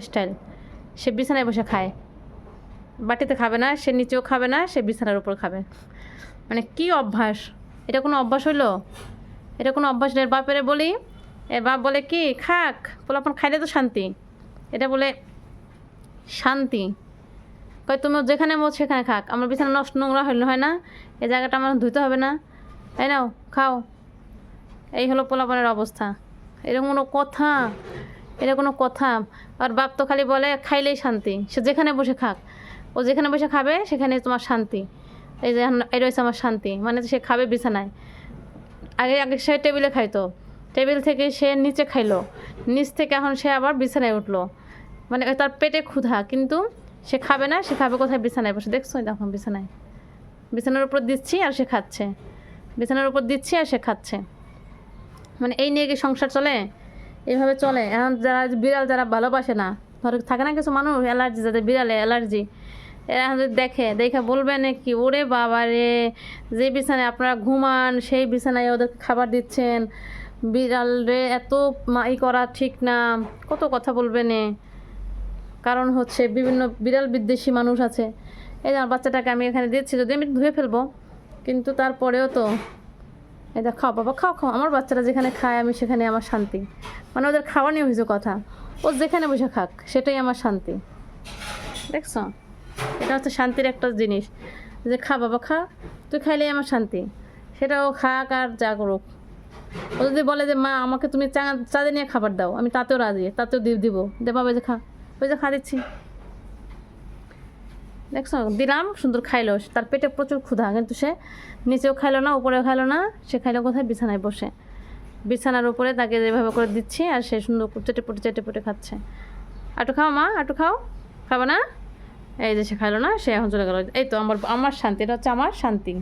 Style সে বিছানায় বসে খায়। বাটিতে খাবে না, সে নিচেও খাবে না, সে বিছানার উপর খাবে। মানে কি অভ্যাস? এটা কোনো অভ্যাস হইল? এটা কোনো অভ্যাস এর বাপেরে বলি, এর বাপ বলে কি, খাক পোলাপন খাইলে তো শান্তি। এটা বলে, শান্তি। কয় তুমি যেখানে মো সেখানে খাক। আমার বিছানা নষ্ট নোংরা হইলে হয় না এই জায়গাটা আমার ধুতে হবে না। তাই নাও, খাও। এই হলো পোলাপনের অবস্থা। এরকম কোনো কথা এটা কোনো কথা। আর বাপ তো খালি বলে, খাইলেই শান্তি, সে যেখানে বসে খাক। ও যেখানে বসে খাবে, সেখানে তোমার শান্তি। এই যে এই রয়েছে আমার শান্তি মানে সে খাবে বিছানায়। আগে আগে সে টেবিলে খাইতো। টেবিল থেকে সে নিচে খাইলো। নিচ থেকে এখন সে আবার বিছানায় উঠল। মানে তার পেটে ক্ষুধা, কিন্তু সে খাবে না, সে খাবে কোথায়? বিছানায় বসে। দেখছ দেখো বিছানায়। বিছানার উপর দিচ্ছি আর সে খাচ্ছে। বিছানার উপর দিচ্ছি আর সে খাচ্ছে। মানে এই নিয়ে কি সংসার চলে? এইভাবে চলে। এখন যারা বিড়াল যারা ভালোবাসে না, ধরো থাকে না কিছু মানুষ অ্যালার্জি, যাদের বিড়ালে অ্যালার্জি, এরা দেখে দেখে বলবে নাকি ওরে বাবা রে, যে বিছানায় আপনারা ঘুমান, সেই বিছানায় ওদের খাবার দিচ্ছেন, বিড়াল রে এত ই করা ঠিক না, কত কথা বলবে নে। কারণ হচ্ছে বিভিন্ন বিড়াল বিদ্বেষী মানুষ আছে। এই আমার বাচ্চাটাকে আমি এখানে দিচ্ছি যদি আমি ধুয়ে ফেলব, কিন্তু তারপরেও তো দেখ, খাও বাবা, খাও খাও। আমার বাচ্চারা যেখানে খায়, আমি সেখানে আমার শান্তি। মানে ওদের খাওয়া নিয়ে হয়েছে কথা। ও যেখানে বসে খাক, সেটাই আমার শান্তি। দেখছ? এটা হচ্ছে শান্তির একটা জিনিস। যে খা বাবা, খা। তুই খাইলেই আমার শান্তি। সেটা ও খাক আর যা করুক। ও যদি বলে যে, মা, আমাকে তুমি চা চাঁদে নিয়ে খাবার দাও, আমি তাতেও রাজি, তাতেও দিব দিব। দে বাবা যে খা, ওই যে খা, দিচ্ছি। দেখছ? দিলাম, সুন্দর খাইলো। তার পেটে প্রচুর ক্ষুধা, কিন্তু সে নিচেও খাইলো না, উপরেও খাইলো না, সে খাইলো কোথায়? বিছানায় বসে। বিছানার উপরে তাকে যেভাবে করে দিচ্ছি, আর সে সুন্দর চেটে পুটে চেটে পুটে খাচ্ছে। আটু খাও মা, আটু খাও। খাব না? এই যে সে খাইলো না, সে এখন চলে গেলো। এই তো, আমার আমার শান্তি, এটা হচ্ছে আমার শান্তি।